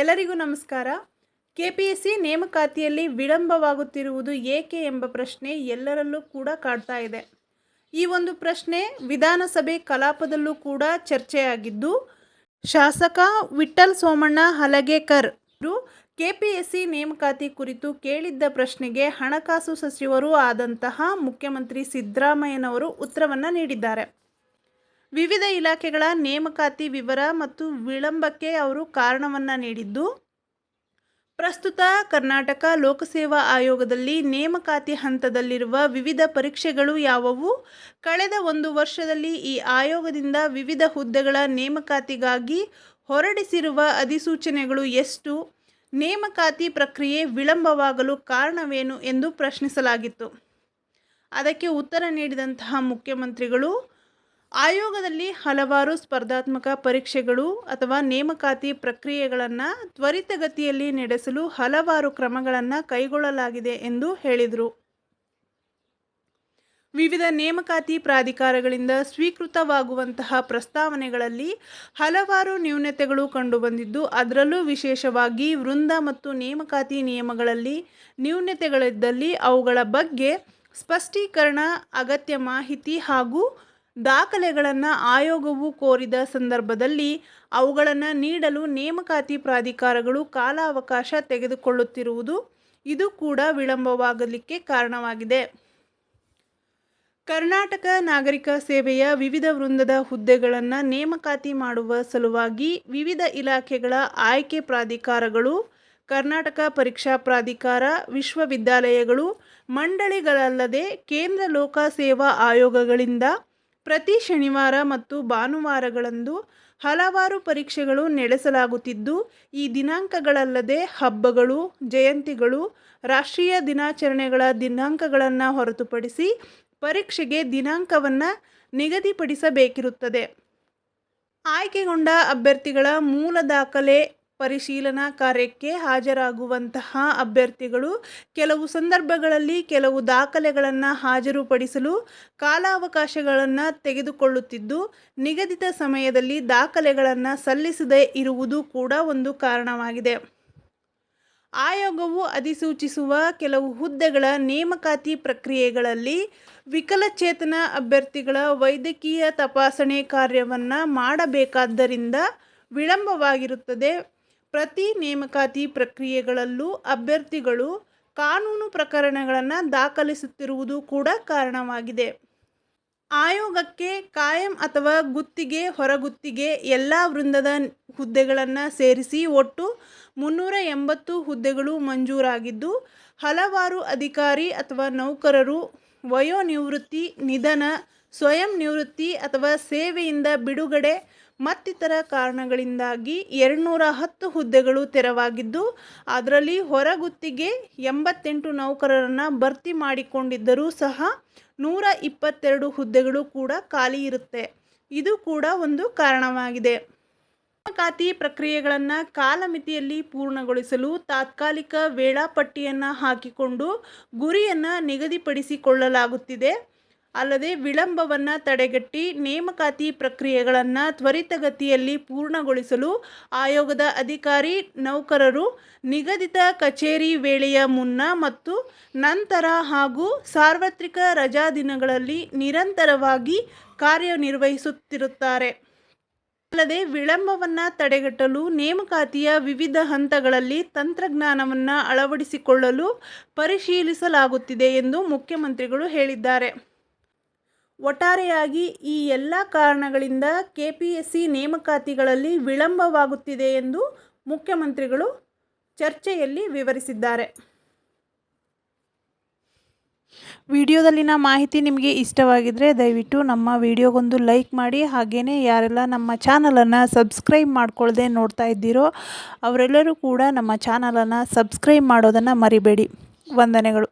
ಎಲ್ಲರಿಗೂ ನಮಸ್ಕಾರ. ಕೆಪಿಎಸ್ಸಿ ನೇಮಕಾತಿಯಲ್ಲಿ ವಿಳಂಬವಾಗುತ್ತಿರುವುದು ಏಕೆ ಎಂಬ ಪ್ರಶ್ನೆ ಎಲ್ಲರಲ್ಲೂ ಕೂಡ ಕಾಡ್ತಾ ಇದೆ. ಈ ಒಂದು ಪ್ರಶ್ನೆ ವಿಧಾನಸಭೆ ಕಲಾಪದಲ್ಲೂ ಕೂಡ ಚರ್ಚೆಯಾಗಿದ್ದು, ಶಾಸಕ ವಿಠಲ್ ಸೋಮಣ್ಣ ಹಲಗೇಕರ್ ಅವರು ಸಿ ನೇಮಕಾತಿ ಕುರಿತು ಕೇಳಿದ್ದ ಪ್ರಶ್ನೆಗೆ ಹಣಕಾಸು ಸಚಿವರೂ ಆದಂತಹ ಮುಖ್ಯಮಂತ್ರಿ ಸಿದ್ದರಾಮಯ್ಯನವರು ಉತ್ತರವನ್ನು ನೀಡಿದ್ದಾರೆ. ವಿವಿಧ ಇಲಾಖೆಗಳ ನೇಮಕಾತಿ ವಿವರ ಮತ್ತು ವಿಳಂಬಕ್ಕೆ ಅವರು ಕಾರಣವನ್ನು ನೀಡಿದ್ದು, ಪ್ರಸ್ತುತ ಕರ್ನಾಟಕ ಲೋಕಸೇವಾ ಆಯೋಗದಲ್ಲಿ ನೇಮಕಾತಿ ಹಂತದಲ್ಲಿರುವ ವಿವಿಧ ಪರೀಕ್ಷೆಗಳು ಯಾವುವು? ಕಳೆದ ಒಂದು ವರ್ಷದಲ್ಲಿ ಈ ಆಯೋಗದಿಂದ ವಿವಿಧ ಹುದ್ದೆಗಳ ನೇಮಕಾತಿಗಾಗಿ ಹೊರಡಿಸಿರುವ ಅಧಿಸೂಚನೆಗಳು ಎಷ್ಟು? ನೇಮಕಾತಿ ಪ್ರಕ್ರಿಯೆ ವಿಳಂಬವಾಗಲು ಕಾರಣವೇನು ಎಂದು ಪ್ರಶ್ನಿಸಲಾಗಿತ್ತು. ಅದಕ್ಕೆ ಉತ್ತರ ನೀಡಿದಂತಹ ಮುಖ್ಯಮಂತ್ರಿಗಳು ಆಯೋಗದಲ್ಲಿ ಹಲವಾರು ಸ್ಪರ್ಧಾತ್ಮಕ ಪರೀಕ್ಷೆಗಳು ಅಥವಾ ನೇಮಕಾತಿ ಪ್ರಕ್ರಿಯೆಗಳನ್ನು ತ್ವರಿತಗತಿಯಲ್ಲಿ ನಡೆಸಲು ಹಲವಾರು ಕ್ರಮಗಳನ್ನು ಕೈಗೊಳ್ಳಲಾಗಿದೆ ಎಂದು ಹೇಳಿದರು. ವಿವಿಧ ನೇಮಕಾತಿ ಪ್ರಾಧಿಕಾರಗಳಿಂದ ಸ್ವೀಕೃತವಾಗುವಂತಹ ಪ್ರಸ್ತಾವನೆಗಳಲ್ಲಿ ಹಲವಾರು ನ್ಯೂನತೆಗಳು ಕಂಡುಬಂದಿದ್ದು, ಅದರಲ್ಲೂ ವಿಶೇಷವಾಗಿ ವೃಂದ ಮತ್ತು ನೇಮಕಾತಿ ನಿಯಮಗಳಲ್ಲಿ ನ್ಯೂನತೆಗಳಿದ್ದಲ್ಲಿ ಅವುಗಳ ಬಗ್ಗೆ ಸ್ಪಷ್ಟೀಕರಣ, ಅಗತ್ಯ ಮಾಹಿತಿ ಹಾಗೂ ದಾಖಲೆಗಳನ್ನು ಆಯೋಗವು ಕೋರಿದ ಸಂದರ್ಭದಲ್ಲಿ ಅವುಗಳನ್ನು ನೀಡಲು ನೇಮಕಾತಿ ಪ್ರಾಧಿಕಾರಗಳು ಕಾಲಾವಕಾಶ ತೆಗೆದುಕೊಳ್ಳುತ್ತಿರುವುದು ಇದು ಕೂಡ ವಿಳಂಬವಾಗಲಿಕ್ಕೆ ಕಾರಣವಾಗಿದೆ. ಕರ್ನಾಟಕ ನಾಗರಿಕ ಸೇವೆಯ ವಿವಿಧ ವೃಂದದ ಹುದ್ದೆಗಳನ್ನು ನೇಮಕಾತಿ ಮಾಡುವ ಸಲುವಾಗಿ ವಿವಿಧ ಇಲಾಖೆಗಳ ಆಯ್ಕೆ ಪ್ರಾಧಿಕಾರಗಳು, ಕರ್ನಾಟಕ ಪರೀಕ್ಷಾ ಪ್ರಾಧಿಕಾರ, ವಿಶ್ವವಿದ್ಯಾಲಯಗಳು, ಮಂಡಳಿಗಳಲ್ಲದೆ ಕೇಂದ್ರ ಲೋಕ ಸೇವಾ ಆಯೋಗಗಳಿಂದ ಪ್ರತಿ ಶನಿವಾರ ಮತ್ತು ಭಾನುವಾರಗಳಂದು ಹಲವಾರು ಪರೀಕ್ಷೆಗಳು ನಡೆಸಲಾಗುತ್ತಿದ್ದು, ಈ ದಿನಾಂಕಗಳಲ್ಲದೆ ಹಬ್ಬಗಳು, ಜಯಂತಿಗಳು, ರಾಷ್ಟ್ರೀಯ ದಿನಾಚರಣೆಗಳ ದಿನಾಂಕಗಳನ್ನು ಹೊರತುಪಡಿಸಿ ಪರೀಕ್ಷೆಗೆ ದಿನಾಂಕವನ್ನು ನಿಗದಿಪಡಿಸಬೇಕಿರುತ್ತದೆ. ಆಯ್ಕೆಗೊಂಡ ಅಭ್ಯರ್ಥಿಗಳ ಮೂಲ ದಾಖಲೆ ಪರಿಶೀಲನಾ ಕಾರ್ಯಕ್ಕೆ ಹಾಜರಾಗುವಂತಹ ಅಭ್ಯರ್ಥಿಗಳು ಕೆಲವು ಸಂದರ್ಭಗಳಲ್ಲಿ ಕೆಲವು ದಾಖಲೆಗಳನ್ನು ಹಾಜರುಪಡಿಸಲು ಕಾಲಾವಕಾಶಗಳನ್ನು ತೆಗೆದುಕೊಳ್ಳುತ್ತಿದ್ದು, ನಿಗದಿತ ಸಮಯದಲ್ಲಿ ದಾಖಲೆಗಳನ್ನು ಸಲ್ಲಿಸದೇ ಇರುವುದು ಕೂಡ ಒಂದು ಕಾರಣವಾಗಿದೆ. ಆಯೋಗವು ಅಧಿಸೂಚಿಸುವ ಕೆಲವು ಹುದ್ದೆಗಳ ನೇಮಕಾತಿ ಪ್ರಕ್ರಿಯೆಗಳಲ್ಲಿ ವಿಕಲಚೇತನ ಅಭ್ಯರ್ಥಿಗಳ ವೈದ್ಯಕೀಯ ತಪಾಸಣೆ ಕಾರ್ಯವನ್ನು ಮಾಡಬೇಕಾದ್ದರಿಂದ ವಿಳಂಬವಾಗಿರುತ್ತದೆ. ಪ್ರತಿ ನೇಮಕಾತಿ ಪ್ರಕ್ರಿಯೆಗಳಲ್ಲೂ ಅಭ್ಯರ್ಥಿಗಳು ಕಾನೂನು ಪ್ರಕರಣಗಳನ್ನು ದಾಖಲಿಸುತ್ತಿರುವುದು ಕೂಡ ಕಾರಣವಾಗಿದೆ. ಆಯೋಗಕ್ಕೆ ಕಾಯಂ ಅಥವಾ ಗುತ್ತಿಗೆ ಹೊರಗುತ್ತಿಗೆ ಎಲ್ಲ ವೃಂದದ ಹುದ್ದೆಗಳನ್ನು ಸೇರಿಸಿ ಒಟ್ಟು ಮುನ್ನೂರ ಎಂಬತ್ತು ಹುದ್ದೆಗಳು ಮಂಜೂರಾಗಿದ್ದು, ಹಲವಾರು ಅಧಿಕಾರಿ ಅಥವಾ ನೌಕರರು ವಯೋನಿವೃತ್ತಿ, ನಿಧನ, ಸ್ವಯಂ ನಿವೃತ್ತಿ ಅಥವಾ ಸೇವೆಯಿಂದ ಬಿಡುಗಡೆ ಮತ್ತಿತರ ಕಾರಣಗಳಿಂದಾಗಿ ಎರಡುನೂರ ಹತ್ತು ಹುದ್ದೆಗಳು ತೆರವಾಗಿದ್ದು, ಅದರಲ್ಲಿ ಹೊರಗುತ್ತಿಗೆ ಎಂಬತ್ತೆಂಟು ನೌಕರರನ್ನು ಭರ್ತಿ ಮಾಡಿಕೊಂಡಿದ್ದರೂ ಸಹ ನೂರ ಇಪ್ಪತ್ತೆರಡು ಹುದ್ದೆಗಳು ಕೂಡ ಖಾಲಿ ಇರುತ್ತೆ. ಇದು ಕೂಡ ಒಂದು ಕಾರಣವಾಗಿದೆ. ನೇಮಕಾತಿ ಪ್ರಕ್ರಿಯೆಗಳನ್ನು ಕಾಲಮಿತಿಯಲ್ಲಿ ಪೂರ್ಣಗೊಳಿಸಲು ತಾತ್ಕಾಲಿಕ ವೇಳಾಪಟ್ಟಿಯನ್ನು ಹಾಕಿಕೊಂಡು ಗುರಿಯನ್ನು ನಿಗದಿಪಡಿಸಿಕೊಳ್ಳಲಾಗುತ್ತಿದೆ. ಅಲ್ಲದೆ ವಿಳಂಬವನ್ನು ತಡೆಗಟ್ಟಿ ನೇಮಕಾತಿ ಪ್ರಕ್ರಿಯೆಗಳನ್ನು ತ್ವರಿತಗತಿಯಲ್ಲಿ ಪೂರ್ಣಗೊಳಿಸಲು ಆಯೋಗದ ಅಧಿಕಾರಿ, ನೌಕರರು ನಿಗದಿತ ಕಚೇರಿ ವೇಳೆಯ ಮುನ್ನ ಮತ್ತು ನಂತರ ಹಾಗೂ ಸಾರ್ವತ್ರಿಕ ರಜಾ ದಿನಗಳಲ್ಲಿ ನಿರಂತರವಾಗಿ ಕಾರ್ಯನಿರ್ವಹಿಸುತ್ತಿರುತ್ತಾರೆ. ಅಲ್ಲದೆ ವಿಳಂಬವನ್ನು ತಡೆಗಟ್ಟಲು ನೇಮಕಾತಿಯ ವಿವಿಧ ಹಂತಗಳಲ್ಲಿ ತಂತ್ರಜ್ಞಾನವನ್ನು ಅಳವಡಿಸಿಕೊಳ್ಳಲು ಪರಿಶೀಲಿಸಲಾಗುತ್ತಿದೆ ಎಂದು ಮುಖ್ಯಮಂತ್ರಿಗಳು ಹೇಳಿದ್ದಾರೆ. ಒಟ್ಟಾರೆಯಾಗಿ ಈ ಎಲ್ಲ ಕಾರಣಗಳಿಂದ ಕೆಪಿಎಸ್ಸಿ ನೇಮಕಾತಿಗಳಲ್ಲಿ ವಿಳಂಬವಾಗುತ್ತಿದೆ ಎಂದು ಮುಖ್ಯಮಂತ್ರಿಗಳು ಚರ್ಚೆಯಲ್ಲಿ ವಿವರಿಸಿದ್ದಾರೆ. ವಿಡಿಯೋದಲ್ಲಿನ ಮಾಹಿತಿ ನಿಮಗೆ ಇಷ್ಟವಾಗಿದ್ದರೆ ದಯವಿಟ್ಟು ನಮ್ಮ ವಿಡಿಯೋಗೊಂದು ಲೈಕ್ ಮಾಡಿ. ಹಾಗೆಯೇ ಯಾರೆಲ್ಲ ನಮ್ಮ ಚಾನಲನ್ನು ಸಬ್ಸ್ಕ್ರೈಬ್ ಮಾಡ್ಕೊಳ್ಳದೆ ನೋಡ್ತಾ ಇದ್ದೀರೋ ಅವರೆಲ್ಲರೂ ಕೂಡ ನಮ್ಮ ಚಾನಲನ್ನು ಸಬ್ಸ್ಕ್ರೈಬ್ ಮಾಡೋದನ್ನು ಮರಿಬೇಡಿ. ವಂದನೆಗಳು.